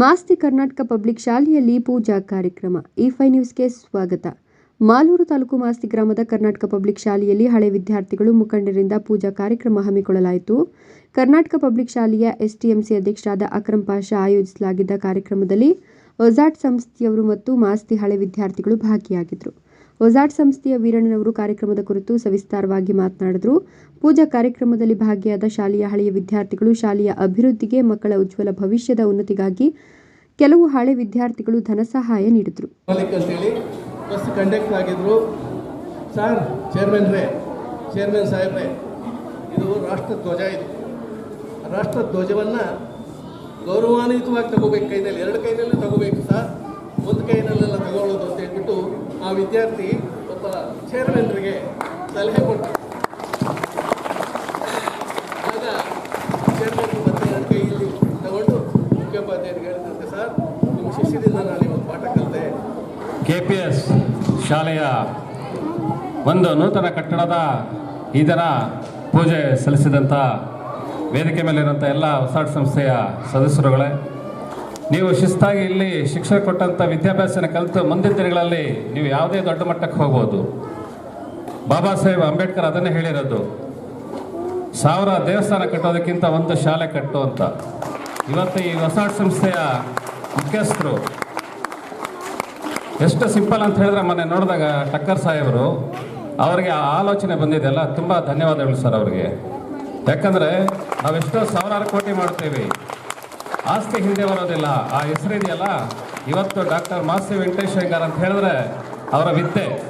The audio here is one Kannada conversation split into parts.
ಮಾಸ್ತಿ ಕರ್ನಾಟಕ ಪಬ್ಲಿಕ್ ಶಾಲೆಯಲ್ಲಿ ಪೂಜಾ ಕಾರ್ಯಕ್ರಮ. ಈ ಫೈ ನ್ಯೂಸ್ಗೆ ಸ್ವಾಗತ. ಮಾಲೂರು ತಾಲೂಕು ಮಾಸ್ತಿ ಗ್ರಾಮದ ಕರ್ನಾಟಕ ಪಬ್ಲಿಕ್ ಶಾಲೆಯಲ್ಲಿ ಹಳೆ ವಿದ್ಯಾರ್ಥಿಗಳು ಮುಖಂಡರಿಂದ ಪೂಜಾ ಕಾರ್ಯಕ್ರಮ ಹಮ್ಮಿಕೊಳ್ಳಲಾಯಿತು. ಕರ್ನಾಟಕ ಪಬ್ಲಿಕ್ ಶಾಲೆಯ ಎಸ್ಟಿಎಂಸಿ ಅಧ್ಯಕ್ಷರಾದ ಅಕ್ರಮ್ ಪಾಷಾ ಆಯೋಜಿಸಲಾಗಿದ್ದ ಕಾರ್ಯಕ್ರಮದಲ್ಲಿ ಒಜಾಟ್ ಸಂಸ್ಥೆಯವರು ಮತ್ತು ಮಾಸ್ತಿ ಹಳೆ ವಿದ್ಯಾರ್ಥಿಗಳು ಭಾಗಿಯಾಗಿದ್ದರು ಒಜಾಟ್ ಸಂಸ್ಥೆಯ ವೀರಣ್ಣನವರು ಕಾರ್ಯಕ್ರಮದ ಕುರಿತು ಸವಿಸ್ತಾರವಾಗಿ ಮಾತನಾಡಿದರು. ಪೂಜಾ ಕಾರ್ಯಕ್ರಮದಲ್ಲಿ ಭಾಗಿಯಾದ ಶಾಲೆಯ ಹಳೆಯ ವಿದ್ಯಾರ್ಥಿಗಳು ಶಾಲೆಯ ಅಭಿವೃದ್ಧಿಗೆ ಮಕ್ಕಳ ಉಜ್ವಲ ಭವಿಷ್ಯದ ಉನ್ನತಿಗಾಗಿ ಕೆಲವು ಹಳೆ ವಿದ್ಯಾರ್ಥಿಗಳು ಧನ ಸಹಾಯ ನೀಡಿದರು. ಆಗಿದ್ರು. ಸರ್ ಚೇರ್ಮನ್ ಇದು ರಾಷ್ಟ್ರ ಧ್ವಜ ಇದು. ರಾಷ್ಟ್ರ ಧ್ವಜವನ್ನು ಗೌರವಾನ್ವಿತವಾಗಿ ತಗೋಬೇಕು ಕೈನಲ್ಲಿ, ಎರಡು ಕೈನಲ್ಲೂ ತಗೋಬೇಕು ಸರ್ ಒಂದು ಕೈನಲ್ಲೆಲ್ಲ ತಗೊಳ್ಳೋದು ಅಂತ ಹೇಳ್ಬಿಟ್ಟು ಆ ವಿದ್ಯಾರ್ಥಿ ಒಬ್ಬ ಚೇರ್ಮನ್ರಿಗೆ ಸಲಹೆ ಕೊಟ್ಟರು ಆಗ ಚೇರ್ಮನ್ ಮತ್ತೆ ಇಲ್ಲಿ ತಗೊಂಡು ಮುಖ್ಯೋಪಾಧ್ಯಾಯರಿಗೆ ಹೇಳಿದಂತೆ, ಸರ್, ನಿಮ್ಮ ಶಿಷ್ಯದಿಂದ ನಾನು ಇವತ್ತು ಪಾಠ ಕಲಿತೆ. ಕೆ ಪಿ ಎಸ್ ಶಾಲೆಯ ಒಂದು ನೂತನ ಕಟ್ಟಡದ ದಿನ ಪೂಜೆ ಸಲ್ಲಿಸಿದಂಥ ವೇದಿಕೆ ಮೇಲಿರುವಂಥ ಎಲ್ಲ ಹೊಸಾಡ್ ಸಂಸ್ಥೆಯ ಸದಸ್ಯರುಗಳೇ ನೀವು ಶಿಸ್ತಾಗಿ ಇಲ್ಲಿ ಶಿಕ್ಷಣ ಕೊಟ್ಟಂಥ ವಿದ್ಯಾಭ್ಯಾಸನ ಕಲಿತು ಮುಂದಿನ ದಿನಗಳಲ್ಲಿ ನೀವು ಯಾವುದೇ ದೊಡ್ಡ ಮಟ್ಟಕ್ಕೆ ಹೋಗ್ಬೋದು. ಬಾಬಾ ಸಾಹೇಬ್ ಅಂಬೇಡ್ಕರ್ ಅದನ್ನೇ ಹೇಳಿರೋದು. ಸಾವಿರ ದೇವಸ್ಥಾನ ಕಟ್ಟೋದಕ್ಕಿಂತ ಒಂದು ಶಾಲೆ ಕಟ್ಟು ಅಂತ. ಇವತ್ತು ಈ ಹೊಸ ಸಂಸ್ಥೆಯ ಮುಖ್ಯಸ್ಥರು ಎಷ್ಟು ಸಿಂಪಲ್ ಅಂತ ಹೇಳಿದ್ರೆ ಮೊನ್ನೆ ನೋಡಿದಾಗ ಟಕ್ಕರ್ ಸಾಹೇಬರು ಅವರಿಗೆ ಆ ಆಲೋಚನೆ ಬಂದಿದೆಯಲ್ಲ ತುಂಬ ಧನ್ಯವಾದಗಳು ಸರ್ ಅವರಿಗೆ. ಯಾಕಂದರೆ ನಾವೆಷ್ಟೋ ಸಾವಿರಾರು ಕೋಟಿ ಮಾಡ್ತೀವಿ. ಆಸ್ತಿ ಹಿಂದೆ ಬರೋದಿಲ್ಲ. ಆ ಹೆಸರಿದೆಯಲ್ಲ ಇವತ್ತು ಡಾಕ್ಟರ್ ಮಾಸಿ ವೆಂಕಟೇಶ್ ಅಂತ ಹೇಳಿದ್ರೆ ಅವರ ವಿದ್ಯೆ.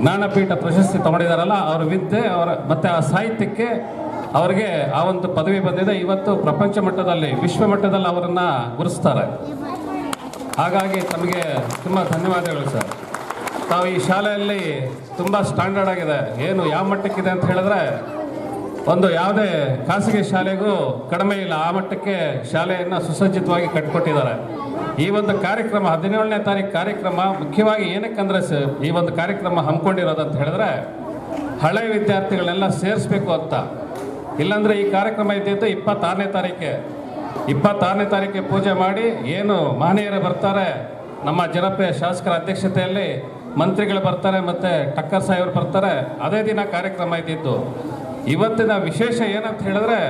ಜ್ಞಾನಪೀಠ ಪ್ರಶಸ್ತಿ ತಗೊಂಡಿದ್ದಾರಲ್ಲ ಅವರ ವಿದ್ಯೆ, ಅವರ ಮತ್ತು ಆ ಸಾಹಿತ್ಯಕ್ಕೆ ಅವರಿಗೆ ಆ ಒಂದು ಪದವಿ ಬಂದಿದೆ. ಇವತ್ತು ಪ್ರಪಂಚ ಮಟ್ಟದಲ್ಲಿ, ವಿಶ್ವ ಮಟ್ಟದಲ್ಲಿ ಅವರನ್ನು ಗುರುಸ್ತಾರೆ. ಹಾಗಾಗಿ ತಮಗೆ ತುಂಬ ಧನ್ಯವಾದಗಳು ಸರ್. ತಾವು ಈ ಶಾಲೆಯಲ್ಲಿ ತುಂಬ ಸ್ಟ್ಯಾಂಡರ್ಡ್ ಆಗಿದೆ. ಏನು ಯಾವ ಮಟ್ಟಕ್ಕಿದೆ ಅಂತ ಹೇಳಿದ್ರೆ ಒಂದು ಯಾವುದೇ ಖಾಸಗಿ ಶಾಲೆಗೂ ಕಡಿಮೆ ಇಲ್ಲ. ಆ ಮಟ್ಟಕ್ಕೆ ಶಾಲೆಯನ್ನು ಸುಸಜ್ಜಿತವಾಗಿ ಕಟ್ಟಿಕೊಟ್ಟಿದ್ದಾರೆ. ಈ ಒಂದು ಕಾರ್ಯಕ್ರಮ, ಹದಿನೇಳನೇ ತಾರೀಕು ಕಾರ್ಯಕ್ರಮ ಮುಖ್ಯವಾಗಿ ಏನಕ್ಕಂದ್ರೆ ಈ ಒಂದು ಕಾರ್ಯಕ್ರಮ ಹಮ್ಮಿಕೊಂಡಿರೋದಂತ ಹೇಳಿದ್ರೆ, ಹಳೆ ವಿದ್ಯಾರ್ಥಿಗಳನ್ನೆಲ್ಲ ಸೇರಿಸ್ಬೇಕು ಅಂತ. ಇಲ್ಲಾಂದ್ರೆ ಈ ಕಾರ್ಯಕ್ರಮ ಇದ್ದಿದ್ದು ಇಪ್ಪತ್ತಾರನೇ ತಾರೀಕೆ. ಇಪ್ಪತ್ತಾರನೇ ತಾರೀಕೆ ಪೂಜೆ ಮಾಡಿ ಏನು ಮಹನೀಯರು ಬರ್ತಾರೆ, ನಮ್ಮ ಜನಪ್ರಿಯ ಶಾಸಕರ ಅಧ್ಯಕ್ಷತೆಯಲ್ಲಿ ಮಂತ್ರಿಗಳು ಬರ್ತಾರೆ ಮತ್ತು ಟಕ್ಕರ್ ಸಾಹೇಬರು ಬರ್ತಾರೆ, ಅದೇ ದಿನ ಕಾರ್ಯಕ್ರಮ ಇದ್ದಿದ್ದು. ಇವತ್ತಿನ ವಿಶೇಷ ಏನಂತ ಹೇಳಿದ್ರೆ,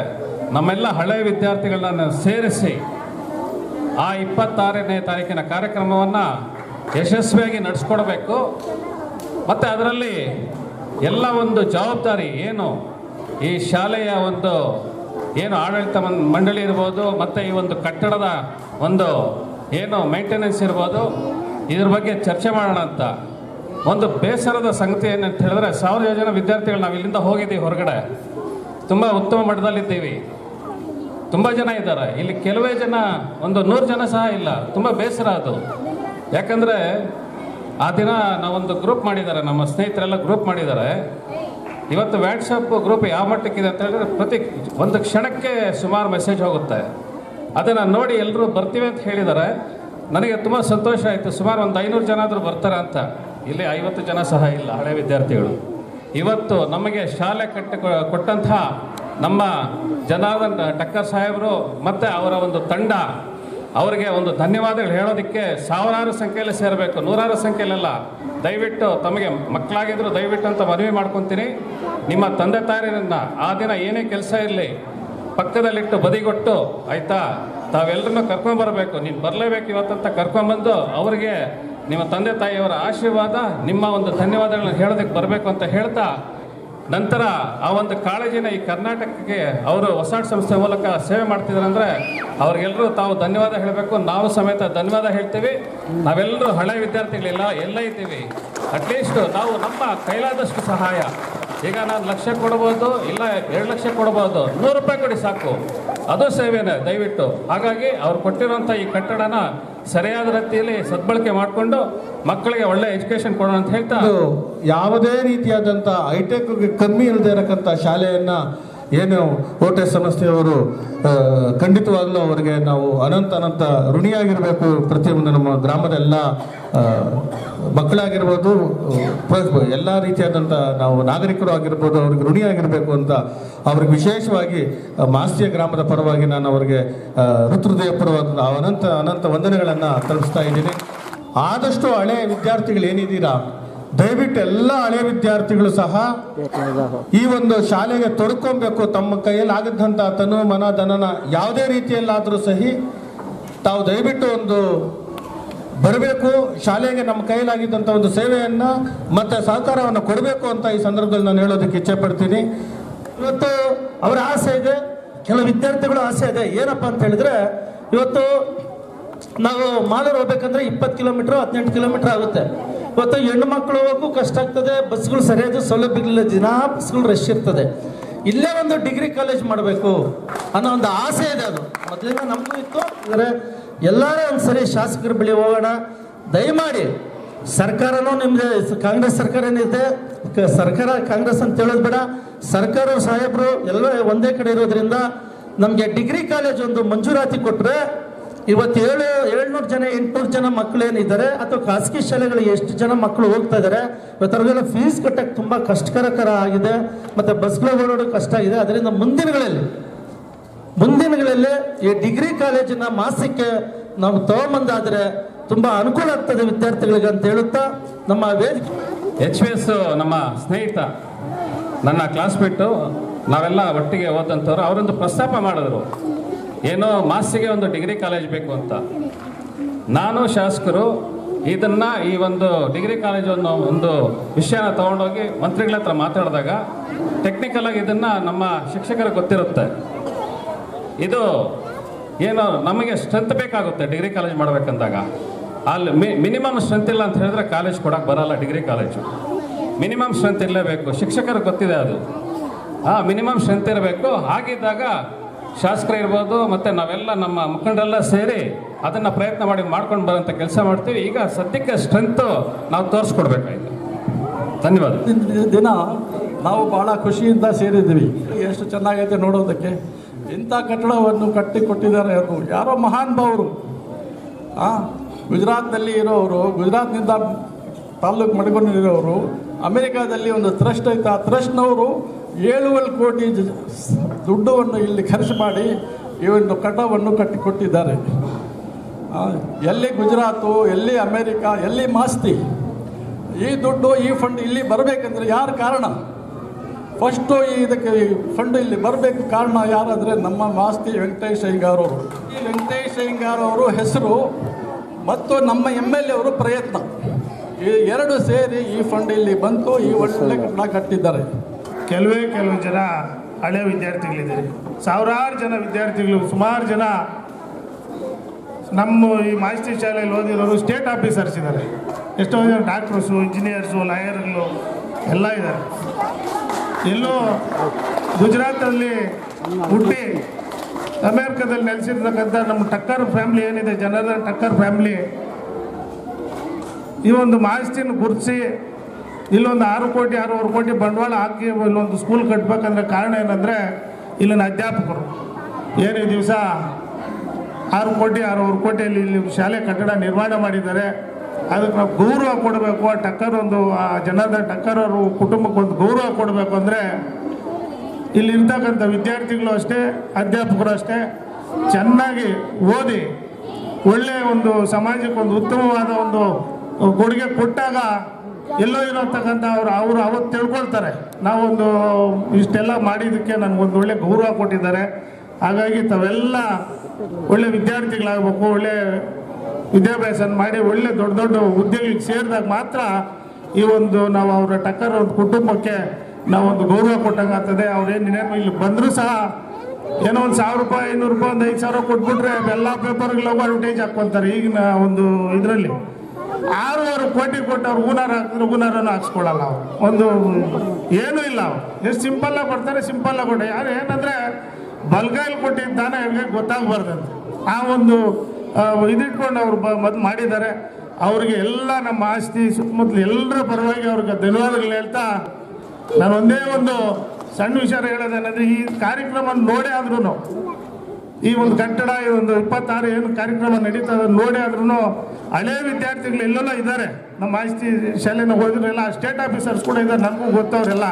ನಮ್ಮೆಲ್ಲ ಹಳೆಯ ವಿದ್ಯಾರ್ಥಿಗಳನ್ನ ಸೇರಿಸಿ ಆ ಇಪ್ಪತ್ತಾರನೇ ತಾರೀಕಿನ ಕಾರ್ಯಕ್ರಮವನ್ನು ಯಶಸ್ವಿಯಾಗಿ ನಡೆಸ್ಕೊಡ್ಬೇಕು. ಮತ್ತು ಅದರಲ್ಲಿ ಎಲ್ಲ ಒಂದು ಜವಾಬ್ದಾರಿ ಏನು? ಈ ಶಾಲೆಯ ಒಂದು ಏನು ಆಡಳಿತ ಮಂಡಳಿ ಇರ್ಬೋದು, ಮತ್ತು ಈ ಒಂದು ಕಟ್ಟಡದ ಒಂದು ಏನು ಮೇಂಟೆನೆನ್ಸ್ ಇರ್ಬೋದು, ಇದ್ರ ಬಗ್ಗೆ ಚರ್ಚೆ ಮಾಡೋಣ ಅಂತ ಒಂದು ಬೇಸರದ ಸಂಗತಿ ಏನಂತ ಹೇಳಿದ್ರೆ ಸಾವಿರ ಜನ ವಿದ್ಯಾರ್ಥಿಗಳು ನಾವು ಇಲ್ಲಿಂದ ಹೋಗಿದ್ದೀವಿ ಹೊರಗಡೆ. ತುಂಬ ಉತ್ತಮ ಮಟ್ಟದಲ್ಲಿದ್ದೀವಿ. ತುಂಬ ಜನ ಇದ್ದಾರೆ. ಇಲ್ಲಿ ಕೆಲವೇ ಜನ, ಒಂದು ನೂರು ಜನ ಸಹ ಇಲ್ಲ. ತುಂಬ ಬೇಸರ ಅದು. ಯಾಕಂದರೆ ಆ ದಿನ ನಾವೊಂದು ಗ್ರೂಪ್ ಮಾಡಿದ್ದಾರೆ. ನಮ್ಮ ಸ್ನೇಹಿತರೆಲ್ಲ ಗ್ರೂಪ್ ಮಾಡಿದ್ದಾರೆ. ಇವತ್ತು ವ್ಯಾಟ್ಸಪ್ ಗ್ರೂಪ್ ಯಾವ ಮಟ್ಟಕ್ಕಿದೆ ಅಂತ ಹೇಳಿದ್ರೆ ಪ್ರತಿ ಒಂದು ಕ್ಷಣಕ್ಕೆ ಸುಮಾರು ಮೆಸೇಜ್ ಹೋಗುತ್ತೆ. ಅದನ್ನು ನೋಡಿ ಎಲ್ಲರೂ ಬರ್ತೀವಿ ಅಂತ ಹೇಳಿದ್ದಾರೆ. ನನಗೆ ತುಂಬ ಸಂತೋಷ ಆಯಿತು. ಸುಮಾರು ಒಂದು ಐನೂರು ಜನ ಆದರೂ ಬರ್ತಾರೆ ಅಂತ. ಇಲ್ಲಿ ಐವತ್ತು ಜನ ಸಹ ಇಲ್ಲ, ಹಳೆ ವಿದ್ಯಾರ್ಥಿಗಳು. ಇವತ್ತು ನಮಗೆ ಶಾಲೆ ಕಟ್ಟ ಕೊಟ್ಟಂತಹ ನಮ್ಮ ಜನಾರ್ದನ್ ಟಕ್ಕರ್ ಸಾಹೇಬರು ಮತ್ತು ಅವರ ಒಂದು ತಂಡ, ಅವರಿಗೆ ಒಂದು ಧನ್ಯವಾದಗಳು ಹೇಳೋದಕ್ಕೆ ಸಾವಿರಾರು ಸಂಖ್ಯೆಯಲ್ಲಿ ಸೇರಬೇಕು. ನೂರಾರು ಸಂಖ್ಯೆಯಲ್ಲೆಲ್ಲ ದಯವಿಟ್ಟು ತಮಗೆ ಮಕ್ಕಳಾಗಿದ್ರು ದಯವಿಟ್ಟು ಅಂತ ಮನವಿ ಮಾಡ್ಕೊತೀನಿ. ನಿಮ್ಮ ತಂದೆ ತಾಯಿರನ್ನ ಆ ದಿನ ಏನೇ ಕೆಲಸ ಇರಲಿ, ಪಕ್ಕದಲ್ಲಿಟ್ಟು ಬದಿಗೊಟ್ಟು, ಆಯಿತಾ ತಾವೆಲ್ಲರನ್ನೂ ಕರ್ಕೊಂಡ್ಬರಬೇಕು ನೀನು ಬರಲೇಬೇಕು ಇವತ್ತಂತ ಕರ್ಕೊಂಡ್ಬಂದು ಅವರಿಗೆ ನಿಮ್ಮ ತಂದೆ ತಾಯಿಯವರ ಆಶೀರ್ವಾದ, ನಿಮ್ಮ ಒಂದು ಧನ್ಯವಾದಗಳನ್ನು ಹೇಳೋದಕ್ಕೆ ಬರಬೇಕು ಅಂತ ಹೇಳ್ತಾ, ನಂತರ ಆ ಒಂದು ಕಾಳಜಿನ ಈ ಕರ್ನಾಟಕಕ್ಕೆ ಅವರು ಹೊಸಾಟ್ ಸಂಸ್ಥೆ ಮೂಲಕ ಸೇವೆ ಮಾಡ್ತಿದ್ರು ಅಂದರೆ ಅವ್ರಿಗೆಲ್ಲರೂ ತಾವು ಧನ್ಯವಾದ ಹೇಳಬೇಕು. ನಾವು ಸಮೇತ ಧನ್ಯವಾದ ಹೇಳ್ತೀವಿ. ನಾವೆಲ್ಲರೂ ಹಳೆ ವಿದ್ಯಾರ್ಥಿಗಳಿಲ್ಲ, ಎಲ್ಲ ಇದ್ದೀವಿ. ಅಟ್ಲೀಸ್ಟ್ ನಾವು ನಮ್ಮ ಕೈಲಾದಷ್ಟು ಸಹಾಯ. ಈಗ ನಾನು ಲಕ್ಷ ಕೊಡ್ಬೋದು ಇಲ್ಲ ಎರಡು ಲಕ್ಷ ಕೊಡ್ಬೋದು ನೂರು ರೂಪಾಯಿ ಕೊಡಿ ಸಾಕು. ಅದು ಸೇವೆನೇ, ದಯವಿಟ್ಟು. ಹಾಗಾಗಿ ಅವ್ರು ಕೊಟ್ಟಿರೋಂಥ ಈ ಕಟ್ಟಡನ ಸರಿಯಾದ ರೀತಿಯಲ್ಲಿ ಸದ್ಬಳಕೆ ಮಾಡಿಕೊಂಡು ಮಕ್ಕಳಿಗೆ ಒಳ್ಳೆ ಎಜುಕೇಶನ್ ಕೊಡೋಣ ಅಂತ ಹೇಳ್ತಾ ಯಾವುದೇ ರೀತಿಯಾದಂಥ ಹೈಟೆಕ್ ಕಮ್ಮಿ ಇಲ್ಲದೆ ಇರಕ್ಕಂಥ ಶಾಲೆಯನ್ನ ಏನು ಓಟೆ ಸಂಸ್ಥೆಯವರು ಖಂಡಿತವಾಗ್ಲೂ ಅವರಿಗೆ ನಾವು ಅನಂತ ಅನಂತ ಋಣಿಯಾಗಿರಬೇಕು. ಪ್ರತಿಯೊಂದು ನಮ್ಮ ಗ್ರಾಮದ ಎಲ್ಲ ಮಕ್ಕಳಾಗಿರ್ಬೋದು ಎಲ್ಲ ರೀತಿಯಾದಂಥ ನಾವು ನಾಗರಿಕರು ಆಗಿರ್ಬೋದು ಅವ್ರಿಗೆ ಋಣಿಯಾಗಿರಬೇಕು ಅಂತ ಅವ್ರಿಗೆ ವಿಶೇಷವಾಗಿ ಮಾಸ್ತಿಯ ಗ್ರಾಮದ ಪರವಾಗಿ ನಾನು ಅವರಿಗೆ ಆ, ಹೃದಯ ಪರವಾದ ಅನಂತ ಅನಂತ ವಂದನೆಗಳನ್ನು ತಲುಪಿಸ್ತಾ ಇದ್ದೀನಿ. ಆದಷ್ಟು ಹಳೆ ವಿದ್ಯಾರ್ಥಿಗಳು ಏನಿದ್ದೀರಾ ದಯವಿಟ್ಟು ಎಲ್ಲ ಹಳೆ ವಿದ್ಯಾರ್ಥಿಗಳು ಸಹ ಈ ಒಂದು ಶಾಲೆಗೆ ತೊಡ್ಕೊಬೇಕು. ತಮ್ಮ ಕೈಯಲ್ಲಿ ಆಗಿದ್ದಂತ ತನು ಮನ, ಧನನ ಯಾವುದೇ ರೀತಿಯಲ್ಲಾದರೂ ಸಹಿ ತಾವು ದಯವಿಟ್ಟು ಒಂದು ಬರಬೇಕು. ಶಾಲೆಗೆ ನಮ್ಮ ಕೈಲಾಗಿದ್ದಂಥ ಒಂದು ಸೇವೆಯನ್ನು ಮತ್ತು ಸಹಕಾರವನ್ನು ಕೊಡಬೇಕು ಅಂತ ಈ ಸಂದರ್ಭದಲ್ಲಿ ನಾನು ಹೇಳೋದಕ್ಕೆ ಇಚ್ಛೆ ಪಡ್ತೀನಿ ಇವತ್ತು ಅವರ ಆಸೆ ಇದೆ. ಕೆಲವು ವಿದ್ಯಾರ್ಥಿಗಳ ಆಸೆ ಇದೆ. ಏನಪ್ಪ ಅಂತ ಹೇಳಿದ್ರೆ, ಇವತ್ತು ನಾವು ಮಾಲೂರು ಹೋಗ್ಬೇಕಂದ್ರೆ ಇಪ್ಪತ್ತು ಕಿಲೋಮೀಟರ್, ಹದಿನೆಂಟು ಕಿಲೋಮೀಟರ್ ಆಗುತ್ತೆ. ಇವತ್ತು ಹೆಣ್ಣು ಮಕ್ಕಳು ಹೋಗೋಕ್ಕೂ ಕಷ್ಟ ಆಗ್ತದೆ, ಬಸ್ಗಳು ಸರಿಯಾದ ಸೌಲಭ್ಯ ಇಲ್ಲ ದಿನ ಬಸ್ಗಳು ರಶ್ ಇರ್ತದೆ. ಇಲ್ಲೇ ಒಂದು ಡಿಗ್ರಿ ಕಾಲೇಜ್ ಮಾಡಬೇಕು ಅನ್ನೋ ಒಂದು ಆಸೆ ಇದೆ ಅದು. ಮೊದಲಿಂದ ನಮಗೂ ಇತ್ತು ಅಂದರೆ ಎಲ್ಲರೂ ಒಂದ್ಸರಿ ಶಾಸಕರ ಬಳಿ ಹೋಗೋಣ. ದಯಮಾಡಿ, ಸರ್ಕಾರನೂ ನಿಮ್ದು, ಕಾಂಗ್ರೆಸ್ ಸರ್ಕಾರ ಏನಿದೆ ಸರ್ಕಾರ, ಕಾಂಗ್ರೆಸ್ ಅಂತ ಹೇಳೋದು ಬೇಡ. ಸರ್ಕಾರ ಸಾಹೇಬರು ಎಲ್ಲ ಒಂದೇ ಕಡೆ ಇರೋದ್ರಿಂದ ನಮಗೆ ಡಿಗ್ರಿ ಕಾಲೇಜ್ ಒಂದು ಮಂಜೂರಾತಿ ಕೊಟ್ಟರೆ ಇವತ್ತು ಏಳು, ಏಳ್ನೂರು ಜನ, ಎಂಟುನೂರು ಜನ ಮಕ್ಕಳು ಏನಿದ್ದಾರೆ, ಅಥವಾ ಖಾಸಗಿ ಶಾಲೆಗಳಿಗೆ ಎಷ್ಟು ಜನ ಮಕ್ಕಳು ಹೋಗ್ತಾ ಇದ್ದಾರೆ ಇವತ್ತು ಅವ್ರಿಗೆಲ್ಲ ಫೀಸ್ ಕಟ್ಟಕ್ಕೆ ತುಂಬ ಕಷ್ಟಕರಕರ ಆಗಿದೆ, ಮತ್ತು ಬಸ್ಗಳು ಓಡಾಡೋದು ಕಷ್ಟ ಆಗಿದೆ ಅದರಿಂದ ಮುಂದಿನಗಳಲ್ಲಿ ಮುಂದಿನಗಳಲ್ಲಿ ಈ ಡಿಗ್ರಿ ಕಾಲೇಜಿನ ಮಾಸಕ್ಕೆ ನಾವು ತಗೊಂಬಂದಾದರೆ ತುಂಬಾ ಅನುಕೂಲ ಆಗ್ತದೆ ವಿದ್ಯಾರ್ಥಿಗಳಿಗೆ ಅಂತ ಹೇಳುತ್ತಾ ನಮ್ಮ ವೇದಿಕೆ. ಎಚ್ ವಿ ಎಸ್ ನಮ್ಮ ಸ್ನೇಹಿತ, ನನ್ನ ಕ್ಲಾಸ್ಮೇಟು ನಾವೆಲ್ಲ ಒಟ್ಟಿಗೆ ಓದಂಥವ್ರು ಅವರೊಂದು ಪ್ರಸ್ತಾಪ ಮಾಡಿದ್ರು. ಏನೋ ಮಾಸಿಗೆ ಒಂದು ಡಿಗ್ರಿ ಕಾಲೇಜ್ ಬೇಕು ಅಂತ. ನಾನು ಶಾಸಕರು, ಇದನ್ನ ಈ ಒಂದು ಡಿಗ್ರಿ ಕಾಲೇಜ್ ಅನ್ನೋ ಒಂದು ವಿಷಯನ ತಗೊಂಡೋಗಿ ಮಂತ್ರಿಗಳ ಹತ್ರ ಮಾತಾಡಿದಾಗ ಟೆಕ್ನಿಕಲ್ ಆಗಿ ಇದನ್ನ ನಮ್ಮ ಶಿಕ್ಷಕರಿಗೆ ಗೊತ್ತಿರುತ್ತೆ. ಇದು ಏನೋ ನಮಗೆ ಸ್ಟ್ರೆಂತ್ ಬೇಕಾಗುತ್ತೆ ಡಿಗ್ರಿ ಕಾಲೇಜ್ ಮಾಡ್ಬೇಕಂದಾಗ. ಅಲ್ಲಿ ಮಿನಿಮಮ್ ಸ್ಟ್ರೆಂತ್ ಇಲ್ಲ ಅಂತ ಹೇಳಿದ್ರೆ ಕಾಲೇಜ್ ಕೊಡಕ್ಕೆ ಬರಲ್ಲ ಡಿಗ್ರಿ ಕಾಲೇಜು. ಮಿನಿಮಮ್ ಸ್ಟ್ರೆಂತ್ ಇರಲೇಬೇಕು. ಶಿಕ್ಷಕರಿಗೆ ಗೊತ್ತಿದೆ ಅದು. ಹಾಂ ಮಿನಿಮಮ್ ಸ್ಟ್ರೆಂತ್ ಇರಬೇಕು. ಹಾಗಿದ್ದಾಗ ಶಾಸಕರು ಇರ್ಬೋದು, ಮತ್ತು ನಾವೆಲ್ಲ ನಮ್ಮ ಮುಖಂಡರೆಲ್ಲ ಸೇರಿ ಅದನ್ನು ಪ್ರಯತ್ನ ಮಾಡಿ ಮಾಡ್ಕೊಂಡು ಬರೋಂಥ ಕೆಲಸ ಮಾಡ್ತೀವಿ. ಈಗ ಸದ್ಯಕ್ಕೆ ಸ್ಟ್ರೆಂತು ನಾವು ತೋರಿಸ್ಕೊಡ್ಬೇಕಾಯ್ತು. ಧನ್ಯವಾದ. ದಿನ ನಾವು ಭಾಳ ಖುಷಿಯಿಂದ ಸೇರಿದ್ವಿ ಎಷ್ಟು ಚೆನ್ನಾಗೈತೆ ನೋಡೋದಕ್ಕೆ. ಇಂಥ ಕಟ್ಟಡವನ್ನು ಕಟ್ಟಿ ಕೊಟ್ಟಿದ್ದಾರೆ ಅದು ಯಾರೋ ಮಹಾನ್ ಭಾವರು ಹಾಂ ಗುಜರಾತ್ನಲ್ಲಿ ಇರೋವರು, ಗುಜರಾತ್ನಿಂದ ತಾಲ್ಲೂಕು ಮಡ್ಕೊಂಡಿರೋರು ಅಮೆರಿಕಾದಲ್ಲಿ ಒಂದು ಥ್ರಸ್ಟ್ ಐತೆ. ಆ ಟ್ರಸ್ಟ್ನವರು ಏಳುವರೆ ಕೋಟಿ ದುಡ್ಡನ್ನು ಇಲ್ಲಿ ಖರ್ಚು ಮಾಡಿ ಈ ಒಂದು ಕಟವನ್ನು ಕಟ್ಟಿಕೊಟ್ಟಿದ್ದಾರೆ ಕೊಟ್ಟಿದ್ದಾರೆ. ಎಲ್ಲಿ ಗುಜರಾತು, ಎಲ್ಲಿ ಅಮೇರಿಕಾ, ಎಲ್ಲಿ ಮಾಸ್ತಿ, ಈ ದುಡ್ಡು, ಈ ಫಂಡ್ ಇಲ್ಲಿ ಬರಬೇಕಂದ್ರೆ ಯಾರು ಕಾರಣ? ಫಸ್ಟು ಇದಕ್ಕೆ ಫಂಡ್ ಇಲ್ಲಿ ಬರಬೇಕು ಕಾರಣ ಯಾರಾದರೆ ನಮ್ಮ ಮಾಸ್ತಿ ವೆಂಕಟೇಶ್ ಅಯ್ಯಂಗಾರ್ ಅವರು. ಈ ವೆಂಕಟೇಶ್ ಅಯ್ಯಂಗಾರ್ ಅವರು ಹೆಸರು ಮತ್ತು ನಮ್ಮ ಎಂ ಎಲ್ ಎ ಅವರು ಪ್ರಯತ್ನ. ಈ ಎರಡು ಸೇರಿ ಈ ಫಂಡ್ ಇಲ್ಲಿ ಬಂತು, ಈ ಕಟ್ಟಡ ಕಟ್ಟಿದ್ದಾರೆ. ಕೆಲವೇ ಕೆಲವು ಜನ ಹಳೆ ವಿದ್ಯಾರ್ಥಿಗಳಿದ್ದಾರೆ. ಸಾವಿರಾರು ಜನ ವಿದ್ಯಾರ್ಥಿಗಳು, ಸುಮಾರು ಜನ ನಮ್ಮ ಈ ಮಾಹಿತಿ ಶಾಲೆಯಲ್ಲಿ ಓದಿರೋರು ಸ್ಟೇಟ್ ಆಫೀಸರ್ಸ್ ಇದ್ದಾರೆ. ಎಷ್ಟೋ ಜನ ಡಾಕ್ಟರ್ಸು ಇಂಜಿನಿಯರ್ಸು ಲಾಯರ್ಗಳು ಎಲ್ಲ ಇದ್ದಾರೆ. ಎಲ್ಲೋ ಗುಜರಾತಲ್ಲಿ ಹುಟ್ಟಿ ಅಮೇರಿಕಾದಲ್ಲಿ ನೆಲೆಸಿರ್ತಕ್ಕಂಥ ನಮ್ಮ ಟಕ್ಕರ್ ಫ್ಯಾಮ್ಲಿ ಏನಿದೆ, ಜನರ ಟಕ್ಕರ್ ಫ್ಯಾಮ್ಲಿ ಈ ಒಂದು ಮಾಹಿತಿಯನ್ನು ಗುರುತಿಸಿ ಇಲ್ಲೊಂದು ಆರು ಕೋಟಿ, ಆರೂವರೆ ಕೋಟಿ ಬಂಡವಾಳ ಹಾಕಿ ಇಲ್ಲೊಂದು ಸ್ಕೂಲ್ ಕಟ್ಟಬೇಕಂದ್ರೆ ಕಾರಣ ಏನಂದರೆ ಇಲ್ಲಿನ ಅಧ್ಯಾಪಕರು. ಏನು ದಿವಸ ಆರು ಕೋಟಿ, ಆರೂವರೆ ಕೋಟಿಯಲ್ಲಿ ಇಲ್ಲಿ ಶಾಲೆ ಕಟ್ಟಡ ನಿರ್ಮಾಣ ಮಾಡಿದ್ದಾರೆ. ಅದಕ್ಕೆ ನಾವು ಗೌರವ ಕೊಡಬೇಕು. ಆ ಟಕ್ಕರ್ ಒಂದು ಆ ಜನದ ಟಕ್ಕರ್ ಅವರು ಕುಟುಂಬಕ್ಕೆ ಒಂದು ಗೌರವ ಕೊಡಬೇಕು ಅಂದರೆ ಇಲ್ಲಿರ್ತಕ್ಕಂಥ ವಿದ್ಯಾರ್ಥಿಗಳು ಅಷ್ಟೇ, ಅಧ್ಯಾಪಕರು ಅಷ್ಟೇ ಚೆನ್ನಾಗಿ ಓದಿ ಒಳ್ಳೆಯ ಒಂದು ಸಮಾಜಕ್ಕೆ ಒಂದು ಉತ್ತಮವಾದ ಒಂದು ಕೊಡುಗೆ ಕೊಟ್ಟಾಗ ಎಲ್ಲೋ ಇರತಕ್ಕಂಥ ಅವರು ಅವರು ಅವತ್ತು ತಿಳ್ಕೊಳ್ತಾರೆ. ನಾವೊಂದು ಇಷ್ಟೆಲ್ಲ ಮಾಡಿದ್ದಕ್ಕೆ ನನಗೊಂದು ಒಳ್ಳೆ ಗೌರವ ಕೊಟ್ಟಿದ್ದಾರೆ. ಹಾಗಾಗಿ ತಾವೆಲ್ಲ ಒಳ್ಳೆ ವಿದ್ಯಾರ್ಥಿಗಳಾಗಬೇಕು, ಒಳ್ಳೆ ವಿದ್ಯಾಭ್ಯಾಸ ಮಾಡಿ, ಒಳ್ಳೆ ದೊಡ್ಡ ದೊಡ್ಡ ಉದ್ಯೋಗಿಗೆ ಸೇರಿದಾಗ ಮಾತ್ರ ಈ ಒಂದು ನಾವು ಅವರ ಟಕ್ಕರ್ ಒಂದು ಕುಟುಂಬಕ್ಕೆ ನಾವೊಂದು ಗೌರವ ಕೊಟ್ಟಂಗಾಗ್ತದೆ ಅವ್ರೇನು ಇನ್ನೇನು ಇಲ್ಲಿ ಬಂದರೂ ಸಹ ಏನೋ ಒಂದು ಸಾವಿರ ರೂಪಾಯಿ, ಐನೂರು ರೂಪಾಯಿ, ಒಂದು ಐದು ಸಾವಿರ ಕೊಟ್ಬಿಟ್ರೆ ಎಲ್ಲ ಪೇಪರ್ಗಳಿಗೂ ಅಡ್ವರ್ಟೈಸ್ ಹಾಕ್ಕೊತಾರೆ ಈಗಿನ ಒಂದು ಇದರಲ್ಲಿ. ಆರೂವರೆ ಕೋಟಿ ಕೊಟ್ಟು ಅವ್ರು ಹೂನಾರ ಹಾಕಿದ್ರೆ ಹೂನಾರನ್ನು ಹಾಕ್ಸ್ಕೊಳ್ಳಲ್ಲ ಅವ್ರು. ಒಂದು ಏನೂ ಇಲ್ಲ ಅವ್ರು. ಎಷ್ಟು ಸಿಂಪಲ್ಲಾಗಿ ಕೊಡ್ತಾರೆ, ಸಿಂಪಲ್ಲಾಗಿ ಕೊಟ್ಟೆ ಯಾರು ಏನಂದರೆ ಬಲ್ಗಾಯಲ್ಲಿ ಕೊಟ್ಟಿದ್ದ ತಾನೇ ಇವ್ರಿಗೆ ಗೊತ್ತಾಗಬಾರ್ದಂತೆ. ಆ ಒಂದು ಇದಿಟ್ಕೊಂಡು ಅವ್ರು ಬ ಮೊದಲು ಮಾಡಿದ್ದಾರೆ. ಅವ್ರಿಗೆ ಎಲ್ಲ ನಮ್ಮ ಆಸ್ತಿ, ಸುತ್ತಮುತ್ತಲು ಎಲ್ಲರ ಪರವಾಗಿ ಅವ್ರಿಗೆ ಧನ್ಯವಾದಗಳು ಹೇಳ್ತಾ ನಾನು ಒಂದೇ ಒಂದು ಸಣ್ಣ ವಿಚಾರ ಹೇಳೋದೇನಂದ್ರೆ ಈ ಕಾರ್ಯಕ್ರಮ ನೋಡೇ ಆದ್ರೂ ಈ ಒಂದು ಕಟ್ಟಡ, ಈ ಒಂದು ಇಪ್ಪತ್ತಾರು ಏನು ಕಾರ್ಯಕ್ರಮ ನಡೀತಾ ನೋಡಿ ಆದ್ರೂ ಹಳೆ ವಿದ್ಯಾರ್ಥಿಗಳು ಎಲ್ಲೆಲ್ಲ ಇದ್ದಾರೆ. ನಮ್ಮ ಆಸ್ತಿ ಶಾಲೆನ ಹೋದ್ರೆಲ್ಲ ಸ್ಟೇಟ್ ಆಫೀಸರ್ಸ್ ಕೂಡ ಇದ್ದಾರೆ ನನಗೂ ಗೊತ್ತವರೆಲ್ಲ.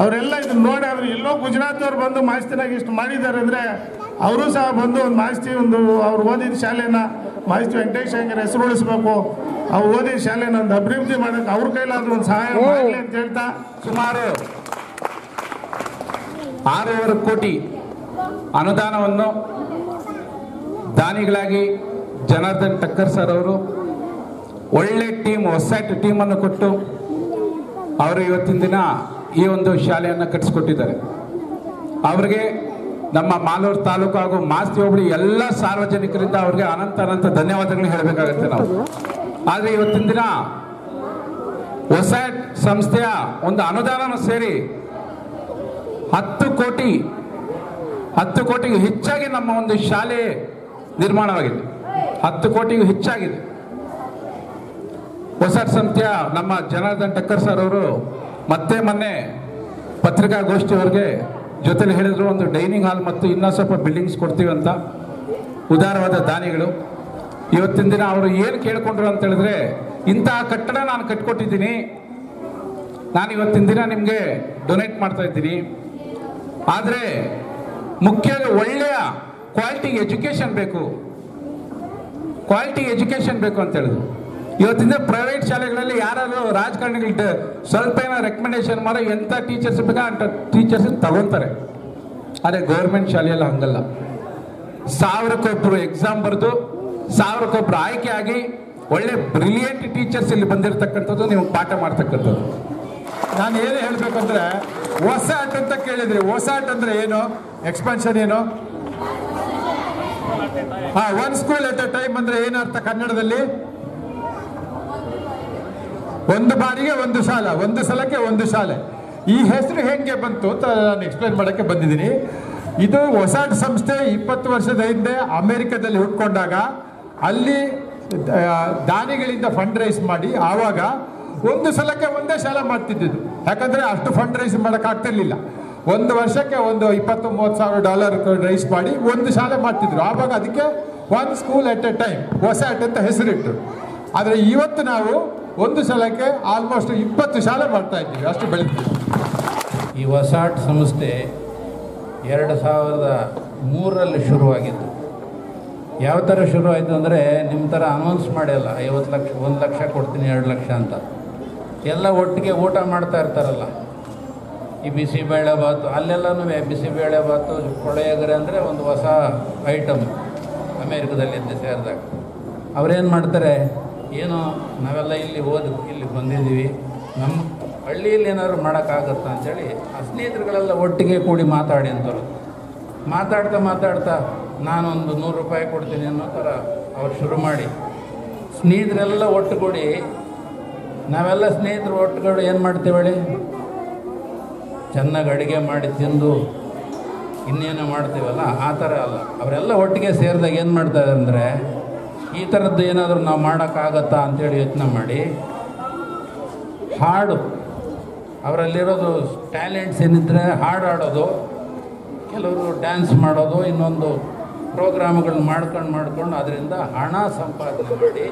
ಅವರೆಲ್ಲ ಇದನ್ನ ನೋಡಿ ಆದ್ರೆ ಎಲ್ಲೋ ಗುಜರಾತ್ ಅವ್ರು ಬಂದು ಮಾಹಿತಿನಾಗ ಇಷ್ಟು ಮಾಡಿದ್ದಾರೆ ಅಂದರೆ ಅವರು ಸಹ ಬಂದು ಒಂದು ಮಾಹಿತಿ ಒಂದು ಅವ್ರು ಓದಿದ ಶಾಲೆನ ಮಾಹಿತಿ ವೆಂಕಟೇಶ್ ಹೆಂಗರ ಹೆಸರು ಉಳಿಸ್ಬೇಕು ಅವ್ರು ಓದಿದ ಶಾಲೆನ ಒಂದು ಅಭಿವೃದ್ಧಿ ಮಾಡೋಕೆ ಅವ್ರ ಕೈಲಾದ್ರೂ ಒಂದು ಸಹಾಯ ಮಾಡಲಿ ಅಂತ ಹೇಳ್ತಾ ಸುಮಾರು ಆರೂವರೆ ಕೋಟಿ ಅನುದಾನವನ್ನು ದಾನಿಗಳಾಗಿ ಜನಾರ್ದನ್ ಟಕ್ಕರ್ ಸರ್ ಅವರು ಒಳ್ಳೆ ಟೀಮ್ ಹೊಸ ಟೀಮನ್ನು ಕೊಟ್ಟು ಅವರು ಇವತ್ತಿನ ದಿನ ಈ ಒಂದು ಶಾಲೆಯನ್ನು ಕಟ್ಟಿಸ್ಕೊಟ್ಟಿದ್ದಾರೆ. ಅವರಿಗೆ ನಮ್ಮ ಮಾಲೂರು ತಾಲೂಕು ಹಾಗೂ ಮಾಸ್ತಿ ಹೋಬಳಿ ಎಲ್ಲ ಸಾರ್ವಜನಿಕರಿಂದ ಅವರಿಗೆ ಅನಂತ ಅನಂತ ಧನ್ಯವಾದಗಳನ್ನ ಹೇಳಬೇಕಾಗುತ್ತೆ ನಾವು. ಆದರೆ ಇವತ್ತಿನ ದಿನ ಹೊಸ ಸಂಸ್ಥೆಯ ಒಂದು ಅನುದಾನವನ್ನು ಸೇರಿ ಹತ್ತು ಕೋಟಿ ಹತ್ತು ಕೋಟಿಗೂ ಹೆಚ್ಚಾಗಿ ನಮ್ಮ ಒಂದು ಶಾಲೆ ನಿರ್ಮಾಣವಾಗಿದೆ ಹತ್ತು ಕೋಟಿಗೂ ಹೆಚ್ಚಾಗಿದೆ. ಹೊಸ ಸಂತ್ಯ ನಮ್ಮ ಜನಾರ್ದನ್ ಟಕ್ಕರ್ ಸರ್ ಅವರು ಮತ್ತೆ ಮೊನ್ನೆ ಪತ್ರಿಕಾಗೋಷ್ಠಿಯವ್ರಿಗೆ ಜೊತೆಲಿ ಹೇಳಿದ್ರು, ಒಂದು ಡೈನಿಂಗ್ ಹಾಲ್ ಮತ್ತು ಇನ್ನೂ ಸ್ವಲ್ಪ ಬಿಲ್ಡಿಂಗ್ಸ್ ಕೊಡ್ತೀವಿ ಅಂತ ಉದಾರವಾದ ದಾನಿಗಳು. ಇವತ್ತಿನ ದಿನ ಅವರು ಏನು ಕೇಳ್ಕೊಂಡ್ರು ಅಂತ ಹೇಳಿದ್ರೆ, ಇಂತಹ ಕಟ್ಟಡ ನಾನು ಕಟ್ಕೊಟ್ಟಿದ್ದೀನಿ. ನಾನು ಇವತ್ತಿನ ದಿನ ನಿಮಗೆ ಡೊನೇಟ್ ಮಾಡ್ತಾ ಇದ್ದೀನಿ. ಆದರೆ ಮುಖ್ಯ ಒಳ್ಳೆಯ ಕ್ವಾಲಿಟಿ ಎಜುಕೇಷನ್ ಬೇಕು. ಕ್ವಾಲಿಟಿ ಎಜುಕೇಷನ್ ಬೇಕು ಅಂತ ಹೇಳಿದ್ರು. ಇವತ್ತಿಂದ ಪ್ರೈವೇಟ್ ಶಾಲೆಗಳಲ್ಲಿ ಯಾರಾದರೂ ರಾಜಕಾರಣಿಗಳು ಸ್ವಲ್ಪ ಏನೋ ರೆಕಮೆಂಡೇಶನ್ ಮಾಡೋ ಎಂಥ ಟೀಚರ್ಸ್ ಬೇಕಾ ಅಂತ ಟೀಚರ್ಸ್ ತಗೊತಾರೆ. ಆದರೆ ಗೌರ್ಮೆಂಟ್ ಶಾಲೆಯಲ್ಲ ಹಂಗಲ್ಲ. ಸಾವಿರಕ್ಕೊಬ್ಬರು ಎಕ್ಸಾಮ್ ಬರೆದು ಸಾವಿರಕ್ಕೊಬ್ರು ಆಯ್ಕೆ ಆಗಿ ಒಳ್ಳೆ ಬ್ರಿಲಿಯಂಟ್ ಟೀಚರ್ಸ್ ಇಲ್ಲಿ ಬಂದಿರತಕ್ಕಂಥದ್ದು ನೀವು ಪಾಠ ಮಾಡ್ತಕ್ಕಂಥದ್ದು. ನಾನು ಏನು ಹೇಳಬೇಕು ಅಂದರೆ ಹೊಸಾಟ್ ಅಂತ ಕೇಳಿದ್ರಿ. ಹೊಸಾಟ್ ಅಂದರೆ ಏನು? ಎಕ್ಸ್ಪಾನ್ಷನ್ ಏನು? ಹಾ one school at a time ಅಂದ್ರೆ ಏನರ್ಥ ಕನ್ನಡದಲ್ಲಿ? ಒಂದು ಬಾರಿಗೆ ಒಂದು ಶಾಲೆ, ಒಂದು ಸಲಕ್ಕೆ ಒಂದು ಶಾಲೆ. ಈ ಹೆಸರು ಹೆಂಗೆ ಬಂತು ಅಂತ ನಾನು ಎಕ್ಸ್ಪ್ಲೈನ್ ಮಾಡೋಕ್ಕೆ ಬಂದಿದ್ದೀನಿ. ಇದು ಹೊಸಾಟ್ ಸಂಸ್ಥೆ ಇಪ್ಪತ್ತು ವರ್ಷದ ಹಿಂದೆ ಅಮೆರಿಕದಲ್ಲಿ ಹುಟ್ಕೊಂಡಾಗ ಅಲ್ಲಿ ದಾನಿಗಳಿಂದ ಫಂಡ್ ರೈಸ್ ಮಾಡಿ ಆವಾಗ ಒಂದು ಸಲಕ್ಕೆ ಒಂದೇ ಸಾಲ ಮಾಡ್ತಿದ್ದಿದ್ದು. ಯಾಕಂದ್ರೆ ಅಷ್ಟು ಫಂಡ್ ರೈಸ್ ಮಾಡಕ್ ಆಗ್ತಿರ್ಲಿಲ್ಲ. ಒಂದು ವರ್ಷಕ್ಕೆ ಒಂದು ಇಪ್ಪತ್ತು, ಮೂವತ್ತು ಸಾವಿರ ಡಾಲರ್ ರೈಸ್ ಮಾಡಿ ಒಂದು ಶಾಲೆ ಮಾಡ್ತಿದ್ರು. ಆವಾಗ ಅದಕ್ಕೆ one school at a time ಹೊಸಾಟ್ ಅಂತ ಹೆಸರಿಟ್ಟು. ಆದರೆ ಇವತ್ತು ನಾವು ಒಂದು ಸಲಕ್ಕೆ ಆಲ್ಮೋಸ್ಟ್ ಇಪ್ಪತ್ತು ಶಾಲೆ ಮಾಡ್ತಾ ಇದ್ದೀವಿ. ಅಷ್ಟು ಬೆಳೆದಿದ್ದೀವಿ. ಈ ಹೊಸಾಟ್ ಸಂಸ್ಥೆ ಎರಡು ಸಾವಿರದ ಮೂರರಲ್ಲಿ ಶುರುವಾಗಿತ್ತು. ಯಾವ ಥರ ಶುರುವಾಯಿತು ಅಂದರೆ ನಿಮ್ಮ ಥರ ಅನೌನ್ಸ್ ಮಾಡಿಲ್ಲ ಐವತ್ತು ಲಕ್ಷ, ಒಂದು ಲಕ್ಷ ಕೊಡ್ತೀನಿ, ಎರಡು ಲಕ್ಷ ಅಂತ. ಎಲ್ಲ ಒಟ್ಟಿಗೆ ಊಟ ಮಾಡ್ತಾ ಇರ್ತಾರಲ್ಲ. ಈ ಬಿಸಿಬೇಳೆ ಬಾತು ಅಲ್ಲೆಲ್ಲನೂ ಬಿಸಿಬೇಳೆ ಬಾತು ಕೊಳೆಯಗರೆ ಅಂದರೆ ಒಂದು ಹೊಸ ಐಟಮ್ ಅಮೇರಿಕದಲ್ಲಿದ್ದ ಸೇರಿದಾಗ. ಅವ್ರೇನು ಮಾಡ್ತಾರೆ? ಏನೋ, ನಾವೆಲ್ಲ ಇಲ್ಲಿ ಓದು ಇಲ್ಲಿ ಬಂದಿದ್ದೀವಿ. ನಮ್ಮ ಹಳ್ಳಿಯಲ್ಲಿ ಏನಾದ್ರು ಮಾಡೋಕ್ಕಾಗತ್ತಾ ಅಂಥೇಳಿ ಆ ಸ್ನೇಹಿತರುಗಳೆಲ್ಲ ಒಟ್ಟಿಗೆ ಕೂಡಿ ಮಾತಾಡಿ ಅಂತವ್ರು ಮಾತಾಡ್ತಾ ಮಾತಾಡ್ತಾ ನಾನೊಂದು ನೂರು ರೂಪಾಯಿ ಕೊಡ್ತೀನಿ ಅನ್ನೋ ಥರ ಅವ್ರು ಶುರು ಮಾಡಿ. ಸ್ನೇಹಿತರೆಲ್ಲ ಒಟ್ಟುಗೂಡಿ ನಾವೆಲ್ಲ ಸ್ನೇಹಿತರು ಒಟ್ಟುಗಳು ಏನು ಮಾಡ್ತೀವಿ ಹೇಳಿ? ಚೆನ್ನಾಗಿ ಅಡುಗೆ ಮಾಡಿ ತಿಂದು ಇನ್ನೇನು ಮಾಡ್ತೀವಲ್ಲ? ಆ ಥರ ಅಲ್ಲ. ಅವರೆಲ್ಲ ಒಟ್ಟಿಗೆ ಸೇರಿದಾಗ ಏನು ಮಾಡ್ತಾರೆ ಅಂದರೆ, ಈ ಥರದ್ದು ಏನಾದರೂ ನಾವು ಮಾಡೋಕ್ಕಾಗತ್ತಾ ಅಂತೇಳಿ ಯೋಚನೆ ಮಾಡಿ, ಹಾಡು. ಅವರಲ್ಲಿರೋದು ಟ್ಯಾಲೆಂಟ್ಸ್ ಏನಿದ್ರೆ ಹಾಡು ಆಡೋದು ಕೆಲವರು ಡ್ಯಾನ್ಸ್ ಮಾಡೋದು, ಇನ್ನೊಂದು ಪ್ರೋಗ್ರಾಮ್ಗಳನ್ನ ಮಾಡ್ಕೊಂಡು ಮಾಡ್ಕೊಂಡು ಅದರಿಂದ ಹಣ ಸಂಪಾದನೆ ಮಾಡಿ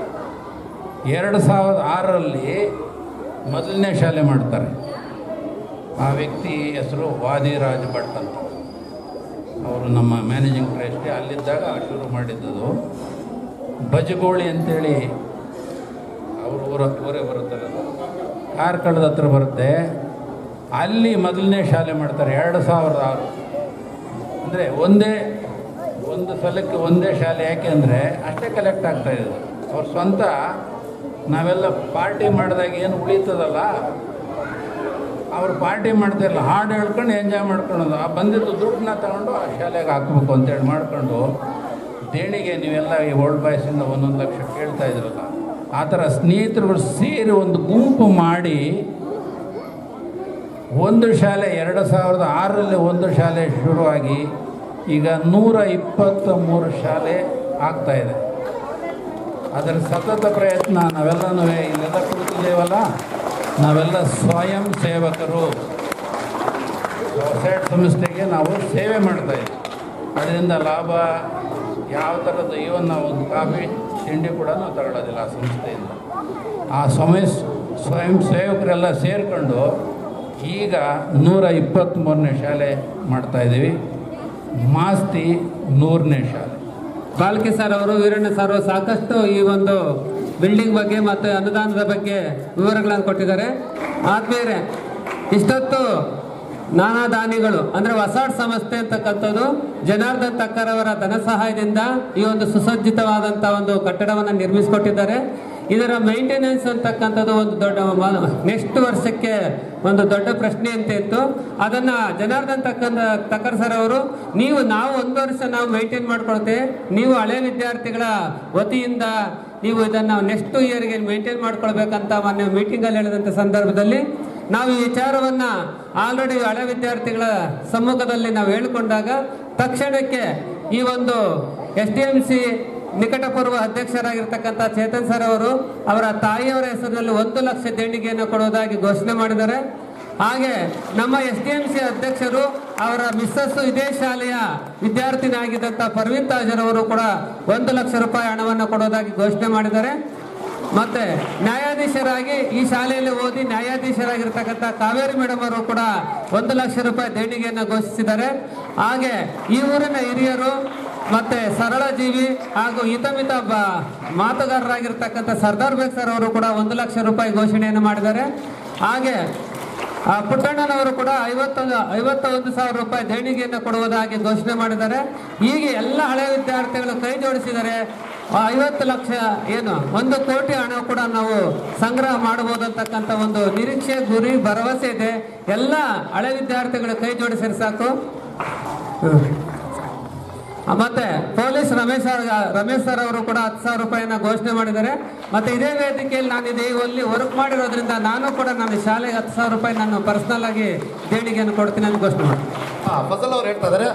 ಎರಡು ಸಾವಿರದ ಆರರಲ್ಲಿ ಮೊದಲನೇ ಶಾಲೆ ಮಾಡ್ತಾರೆ. ಆ ವ್ಯಕ್ತಿ ಹೆಸರು ವಾದಿರಾಜ್ ಭಟ್ ಅಂತ. ಅವರು ನಮ್ಮ ಮ್ಯಾನೇಜಿಂಗ್ ಟ್ರಸ್ಟಿ ಅಲ್ಲಿದ್ದಾಗ ಶುರು ಮಾಡಿದ್ದದು. ಬಜಗೋಳಿ ಅಂತೇಳಿ ಅವರು ಊರ, ಊರೇ ಬರುತ್ತಲ್ಲ ಕಾರ್ಕಳದ ಹತ್ರ ಬರುತ್ತೆ. ಅಲ್ಲಿ ಮೊದಲನೇ ಶಾಲೆ ಮಾಡ್ತಾರೆ ಎರಡು ಸಾವಿರದ ಆರು. ಅಂದರೆ ಒಂದೇ, ಒಂದು ಸಲಕ್ಕೆ ಒಂದೇ ಶಾಲೆ ಯಾಕೆ ಅಂದರೆ ಅಷ್ಟೇ ಕಲೆಕ್ಟ್ ಆಗ್ತಾ ಇರೋದು. ಅವ್ರ ಸ್ವಂತ ನಾವೆಲ್ಲ ಪಾರ್ಟಿ ಮಾಡಿದಾಗ ಏನು ಉಳೀತದಲ್ಲ? ಅವರು ಪಾರ್ಟಿ ಮಾಡ್ತಾಯಿಲ್ಲ ಹಾಡು ಹೇಳ್ಕೊಂಡು ಎಂಜಾಯ್ ಮಾಡ್ಕೊಳೋದು ಆ ಬಂದಿದ್ದು ದುಡ್ಡನ್ನ ತಗೊಂಡು ಆ ಶಾಲೆಗೆ ಹಾಕ್ಬೇಕು ಅಂತೇಳಿ ಮಾಡಿಕೊಂಡು ದೇಣಿಗೆ ನೀವೆಲ್ಲ ಈ ಓಲ್ಡ್ ಬಾಯ್ಸಿಂದ ಒಂದೊಂದು ಲಕ್ಷ ಕೇಳ್ತಾ ಇದ್ರಲ್ಲ, ಆ ಥರ ಸ್ನೇಹಿತರುಗಳು ಸೇರಿ ಒಂದು ಗುಂಪು ಮಾಡಿ ಒಂದು ಶಾಲೆ ಎರಡು ಸಾವಿರದ ಆರರಲ್ಲಿ ಒಂದು ಶಾಲೆ ಶುರುವಾಗಿ ಈಗ ನೂರ ಇಪ್ಪತ್ತ ಮೂರು ಶಾಲೆ ಆಗ್ತಾಯಿದೆ ಅದರ ಸತತ ಪ್ರಯತ್ನ ನಾವೆಲ್ಲನೂ ಇಲ್ಲೆಲ್ಲ ಕುಳಿತಿದ್ದೇವಲ್ಲ ನಾವೆಲ್ಲ ಸ್ವಯಂ ಸೇವಕರು. ಹೊಸೈಡ್ ಸಂಸ್ಥೆಗೆ ನಾವು ಸೇವೆ ಮಾಡ್ತಾ ಇದ್ದೀವಿ. ಅದರಿಂದ ಲಾಭ, ಯಾವ ಥರದ ಇವನ್ ನಾವು ಒಂದು ಕಾಫಿ, ತಿಂಡಿ ಕೂಡ ನಾವು ತಗೊಳ್ಳೋದಿಲ್ಲ ಆ ಸಂಸ್ಥೆಯಿಂದ. ಆ ಸಮಯ ಸ್ವಯಂ ಸೇವಕರೆಲ್ಲ ಸೇರಿಕೊಂಡು ಈಗ ನೂರ ಇಪ್ಪತ್ತ್ಮೂರನೇ ಶಾಲೆ ಮಾಡ್ತಾಯಿದ್ದೀವಿ ಮಾಸ್ತಿ ನೂರನೇ ಶಾಲೆ. ಬಾಲ್ಕೆ ಸರ್ ಅವರು, ವೀರಣ್ಣ ಸರ್ ಸಾಕಷ್ಟು ಈ ಒಂದು ಬಿಲ್ಡಿಂಗ್ ಬಗ್ಗೆ ಮತ್ತು ಅನುದಾನದ ಬಗ್ಗೆ ವಿವರಗಳನ್ನು ಕೊಟ್ಟಿದ್ದಾರೆ. ಆದ್ಮೇಲೆ ಇಷ್ಟೊತ್ತು ನಾನಾ ದಾನಿಗಳು, ಅಂದ್ರೆ ವಸಾಡ್ ಸಂಸ್ಥೆ ಅಂತಕ್ಕಂಥದ್ದು ಜನಾರ್ದನ್ ತಕ್ಕರವರ ಧನ ಸಹಾಯದಿಂದ ಈ ಒಂದು ಸುಸಜ್ಜಿತವಾದಂಥ ಒಂದು ಕಟ್ಟಡವನ್ನು ನಿರ್ಮಿಸಿಕೊಟ್ಟಿದ್ದಾರೆ. ಇದರ ಮೈಂಟೆನೆನ್ಸ್ ಅಂತಕ್ಕಂಥದ್ದು ಒಂದು ದೊಡ್ಡ ನೆಕ್ಸ್ಟ್ ವರ್ಷಕ್ಕೆ ಒಂದು ದೊಡ್ಡ ಪ್ರಶ್ನೆ ಅಂತ ಇತ್ತು. ಅದನ್ನ ಜನಾರ್ದನ್ ತಕ್ಕಂತ ತಕ್ಕರ್ ಸರ್ ಅವರು, ನೀವು ನಾವು ಒಂದು ವರ್ಷ ನಾವು ಮೈಂಟೈನ್ ಮಾಡ್ಕೊಳ್ತೇವೆ. ನೀವು ಹಳೆ ವಿದ್ಯಾರ್ಥಿಗಳ ವತಿಯಿಂದ ನೀವು ಇದನ್ನ ನೆಕ್ಸ್ಟ್ ಇಯರ್ಗೆ ಮೇಂಟೈನ್ ಮಾಡ್ಕೊಳ್ಬೇಕಂತ ಮೊನ್ನೆ ಮೀಟಿಂಗಲ್ಲಿ ಹೇಳಿದಂಥ ಸಂದರ್ಭದಲ್ಲಿ ನಾವು ಈ ವಿಚಾರವನ್ನ ಆಲ್ರೆಡಿ ಹಳೆ ವಿದ್ಯಾರ್ಥಿಗಳ ಸಮ್ಮುಖದಲ್ಲಿ ನಾವು ಹೇಳಿಕೊಂಡಾಗ ತಕ್ಷಣಕ್ಕೆ ಈ ಒಂದು ಎಸ್ ಡಿ ಎಂ ಸಿ ನಿಕಟಪೂರ್ವ ಅಧ್ಯಕ್ಷರಾಗಿರ್ತಕ್ಕಂಥ ಚೇತನ್ ಸರ್ ಅವರು ಅವರ ತಾಯಿಯವರ ಹೆಸರಿನಲ್ಲಿ ಒಂದು ಲಕ್ಷ ದೇಣಿಗೆಯನ್ನು ಕೊಡುವುದಾಗಿ ಘೋಷಣೆ ಮಾಡಿದ್ದಾರೆ. ಹಾಗೆ ನಮ್ಮ ಎಸ್ ಡಿ ಎಂ ಸಿ ಅಧ್ಯಕ್ಷರು ಅವರ ಮಿಸ್ಸಸ್ ಇದೇ ಶಾಲೆಯ ವಿದ್ಯಾರ್ಥಿನಿಯಾಗಿದ್ದಂಥ ಪರ್ವಿನ್ ತಾಜರವರು ಕೂಡ ಒಂದು ಲಕ್ಷ ರೂಪಾಯಿ ಹಣವನ್ನು ಕೊಡೋದಾಗಿ ಘೋಷಣೆ ಮಾಡಿದ್ದಾರೆ. ಮತ್ತೆ ನ್ಯಾಯಾಧೀಶರಾಗಿ ಈ ಶಾಲೆಯಲ್ಲಿ ಓದಿ ನ್ಯಾಯಾಧೀಶರಾಗಿರ್ತಕ್ಕಂಥ ಕಾವೇರಿ ಮೇಡಮ್ ಅವರು ಕೂಡ ಒಂದು ಲಕ್ಷ ರೂಪಾಯಿ ದೇಣಿಗೆಯನ್ನು ಘೋಷಿಸಿದ್ದಾರೆ. ಹಾಗೆ ಈ ಊರಿನ ಹಿರಿಯರು ಮತ್ತೆ ಸರಳ ಜೀವಿ ಹಾಗೂ ಹಿತಮಿತ ಮಾತುಗಾರರಾಗಿರ್ತಕ್ಕಂಥ ಸರ್ದಾರ್ ಬೇಗ್ ಸರ್ ಅವರು ಕೂಡ ಒಂದು ಲಕ್ಷ ರೂಪಾಯಿ ಘೋಷಣೆಯನ್ನು ಮಾಡಿದ್ದಾರೆ. ಹಾಗೆ ಪುಟ್ಟಣ್ಣನವರು ಕೂಡ ಐವತ್ತೊಂದು ಐವತ್ತ ಒಂದು ಸಾವಿರ ರೂಪಾಯಿ ದೇಣಿಗೆಯನ್ನು ಕೊಡುವುದಾಗಿ ಘೋಷಣೆ ಮಾಡಿದ್ದಾರೆ. ಹೀಗೆ ಎಲ್ಲ ಹಳೆ ವಿದ್ಯಾರ್ಥಿಗಳು ಕೈ ಜೋಡಿಸಿದರೆ ಐವತ್ತು ಲಕ್ಷ ಏನು, ಒಂದು ಕೋಟಿ ಹಣ ಕೂಡ ನಾವು ಸಂಗ್ರಹ ಮಾಡಬಹುದು ಅಂತಕ್ಕಂಥ ಒಂದು ನಿರೀಕ್ಷೆ, ಗುರಿ, ಭರವಸೆ ಇದೆ. ಎಲ್ಲ ಹಳೆ ವಿದ್ಯಾರ್ಥಿಗಳು ಕೈ ಜೋಡಿಸಿದ್ರೆ ಸಾಕು. ಮತ್ತೆ police Ramesh sir Ramesh sir ಅವರು ಕೂಡ ಹತ್ತು ಸಾವಿರ ರೂಪಾಯಿನ ಘೋಷಣೆ ಮಾಡಿದ್ದಾರೆ. ಮತ್ತೆ ಇದೇ ವೇದಿಕೆಯಲ್ಲಿ ನಾನು ಇದೇ ಇಲ್ಲಿ ವರ್ಕ್ ಮಾಡಿರೋದ್ರಿಂದ ನಾನು ಕೂಡ ನಮ್ಮ ಶಾಲೆಗೆ ಹತ್ತು ಸಾವಿರ ರೂಪಾಯಿ ನಾನು ಪರ್ಸನಲ್ ಆಗಿ ದೇಣಿಗೆಯನ್ನು ಕೊಡ್ತೀನಿ ಅಂತ ಘೋಷಣೆ ಮಾಡಿ ಫಸಲ್ ಅವ್ರು ಹೇಳ್ತಾ ಇದಾರೆ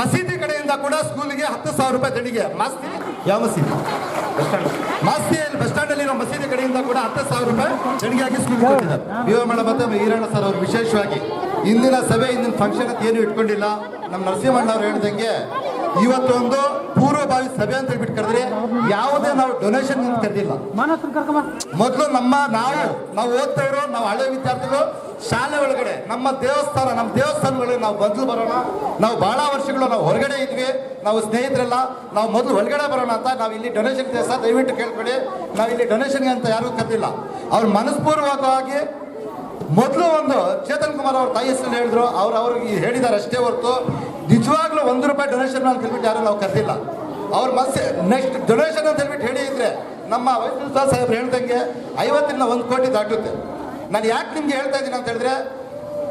ಮಸೀದಿ ಕಡೆಯಿಂದ ಕೂಡ ಸ್ಕೂಲಿಗೆ ಹತ್ತು ಸಾವಿರ ರೂಪಾಯಿ ದೇಣಿಗೆ. ಮಾಸ್ತಿ. ಯಾವ ಮಸೀದಿ? Bus stand. ಮಾಸ್ತಿಯಲ್ಲಿ ಬಸ್ ಸ್ಟ್ಯಾಂಡ್ ಅಲ್ಲಿ ಇರೋ ಮಸೀದಿ ಕಡೆಯಿಂದ ಕೂಡ ಹತ್ತು ಸಾವಿರ ರೂಪಾಯಿ ದೇಣಿಗೆಯಾಗಿ ಸ್ಕೂಲ್ ಕೊಟ್ಟಿದ್ದಾರೆ. ವಿವ ಮೇಡಮ್ ಮತ್ತೆ ಈರಣ್ಣ ಸರ್ ಅವರು ವಿಶೇಷವಾಗಿ ಇಂದಿನ ಸಭೆ ಇಂದಿನ ಫಂಕ್ಷನ್ ಅಂತ ಏನು ಇಟ್ಕೊಂಡಿಲ್ಲ. ನಮ್ಮ ನರಸಿಂಹಣ್ಣ ಅವ್ರು ಹೇಳ್ದಂಗೆ ಇವತ್ತು ಒಂದು ಪೂರ್ವಭಾವಿ ಸಭೆ ಅಂತ ಹೇಳ್ಬಿಟ್ಟು ಕರೆದ್ರೆ ಯಾವುದೇ ನಾವು ಡೊನೇಷನ್ ಅಂತ ಕರೆದಿಲ್ಲ. ಮೊದಲು ನಮ್ಮ ನಾವು ನಾವು ಓದ್ತವ್ರು ನಾವು ಹಳೆ ವಿದ್ಯಾರ್ಥಿಗಳು ಶಾಲೆ ಒಳಗಡೆ ನಮ್ಮ ದೇವಸ್ಥಾನ ನಮ್ಮ ದೇವಸ್ಥಾನಗಳಿಗೆ ನಾವು ಮೊದಲು ಬರೋಣ. ನಾವು ಬಹಳ ವರ್ಷಗಳು ನಾವು ಹೊರಗಡೆ ಇದ್ವಿ. ನಾವು ಸ್ನೇಹಿತರೆಲ್ಲ ನಾವು ಮೊದಲು ಒಳಗಡೆ ಬರೋಣ ಅಂತ ನಾವು ಇಲ್ಲಿ ಡೊನೇಷನ್ ಸಹ ದಯವಿಟ್ಟು ಕೇಳ್ಬೇಡಿ ನಾವು ಇಲ್ಲಿ ಡೊನೇಷನ್ಗೆ ಅಂತ ಯಾರು ಕರೆದಿಲ್ಲ. ಅವ್ರ ಮನಸ್ಪೂರ್ವಕವಾಗಿ ಮೊದಲು ಒಂದು ಚೇತನ್ ಕುಮಾರ್ ಅವ್ರ ತಾಯಿ ಹೆಸರು ಹೇಳಿದ್ರು. ಅವ್ರು ಅವ್ರಿಗೆ ಹೇಳಿದ್ದಾರೆ ಅಷ್ಟೇ ಹೊರತು. ನಿಜವಾಗ್ಲೂ ಒಂದು ರೂಪಾಯಿ ಡೊನೇಷನ್ ಅಂತ ಹೇಳ್ಬಿಟ್ಟು ಯಾರು ನಾವು ಕರೆದಿಲ್ಲ. ಅವ್ರ ಮನಸ್ಸೆ ನೆಕ್ಸ್ಟ್ ಡೊನೇಷನ್ ಅಂತ ಹೇಳ್ಬಿಟ್ಟು ಹೇಳಿ ಇದ್ರೆ ನಮ್ಮ ವೈದ್ಯ ಸಾಹೇಬ್ರು ಹೇಳ್ದಂಗೆ ಐವತ್ತರಿಂದ ಒಂದು ಕೋಟಿ ದಾಟುತ್ತೆ. ನಾನು ಯಾಕೆ ನಿಮ್ಗೆ ಹೇಳ್ತಾ ಇದ್ದೀನಿ ಅಂತ ಹೇಳಿದ್ರೆ,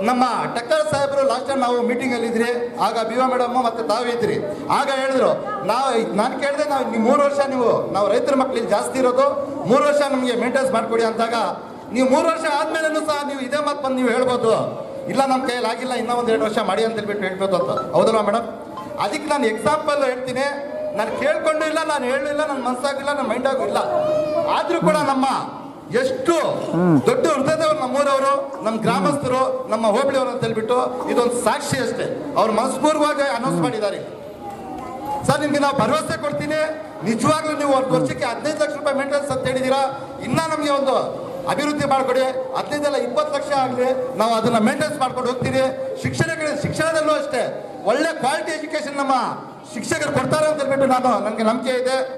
ನಮ್ಮ ಟಕ್ಕರ್ ಸಾಹೇಬರು ಲಾಸ್ಟ್ ಟೈಮ್ ನಾವು ಮೀಟಿಂಗಲ್ಲಿ ಇದ್ರಿ, ಆಗ ಬಿವಾ ಮೇಡಮ್ ಮತ್ತೆ ತಾವು ಇದ್ರಿ. ಆಗ ಹೇಳಿದ್ರು, ನಾವು ನಾನು ಕೇಳಿದೆ ನಾವು ನೀವು ಮೂರು ವರ್ಷ ನೀವು ನಾವು ರೈತರ ಮಕ್ಕಳಿಗೆ ಜಾಸ್ತಿ ಇರೋದು, ಮೂರು ವರ್ಷ ನಮಗೆ ಮೇಂಟೆನ್ಸ್ ಮಾಡಿಕೊಡಿ ಅಂದಾಗ, ನೀವು ಮೂರು ವರ್ಷ ಆದ್ಮೇಲೆ ಸಹ ನೀವು ಇದೇ ಮಾತು ಬಂದು ನೀವು ಹೇಳ್ಬೋದು. ಇಲ್ಲ ನಮ್ಮ ಕೈಯಲ್ಲಿ ಆಗಿಲ್ಲ, ಇನ್ನೂ ಒಂದು ಎರಡು ವರ್ಷ ಮಾಡಿ ಅಂತ ಹೇಳ್ಬಿಟ್ಟು ಹೇಳ್ಬೋದು ಅಂತ. ಹೌದಲ್ವಾ ಮೇಡಮ್ ಅದಕ್ಕೆ ನಾನು ಎಕ್ಸಾಂಪಲ್ ಹೇಳ್ತೀನಿ. ನಾನು ಕೇಳ್ಕೊಂಡು ಇಲ್ಲ, ನಾನು ಹೇಳಿಲ್ಲ ನನ್ನ ಮನಸ್ಸಾಗಿಲ್ಲ ನನ್ನ ಮೈಂಡ್ ಆಗಿಲ್ಲ ಇಲ್ಲ. ಆದರೂ ಕೂಡ ನಮ್ಮ ಎಷ್ಟು ದೊಡ್ಡ ಹೃದಯದವರು ನಮ್ಮೂರವರು ನಮ್ಮ ಗ್ರಾಮಸ್ಥರು, ನಮ್ಮ ಹೋಬಳಿಯವರು ಅಂತ ಹೇಳ್ಬಿಟ್ಟು ಇದೊಂದು ಸಾಕ್ಷಿ ಅಷ್ಟೇ. ಅವ್ರು ಮನಸ್ಪೂರ್ವವಾಗಿ ಅನೌನ್ಸ್ ಮಾಡಿದ್ದಾರೆ. ಸರ್, ನಿಮ್ಗೆ ನಾವು ಭರವಸೆ ಕೊಡ್ತೀನಿ. ನಿಜವಾಗ್ಲೂ ನೀವು ಒಂದು ವರ್ಷಕ್ಕೆ ಹದಿನೈದು ಲಕ್ಷ ರೂಪಾಯಿ ಮೇಂಟೆನೆನ್ಸ್ ಅಂತ ಹೇಳಿದೀರಾ ಇನ್ನ ನಮಗೆ ಒಂದು ಅಭಿವೃದ್ಧಿ ಮಾಡಿಕೊಡಿ. ಹದಿನೈದಲ್ಲ ಇಪ್ಪತ್ತು ಲಕ್ಷ ಆಗಲಿ, ನಾವು ಅದನ್ನ ಮೇಂಟೆನ್ಸ್ ಮಾಡ್ಕೊಂಡು ಹೋಗ್ತೀವಿ. ಶಿಕ್ಷಣ ಶಿಕ್ಷಣದಲ್ಲೂ ಅಷ್ಟೇ. ಒಳ್ಳೆ ಕ್ವಾಲಿಟಿ ಎಜುಕೇಶನ್ ನಮ್ಮ ಶಿಕ್ಷಕರು ಕೊಡ್ತಾರೆ ಅಂತ ಹೇಳ್ಬಿಟ್ಟು ನಾನು ನನಗೆ ನಂಬಿಕೆ ಇದೆ.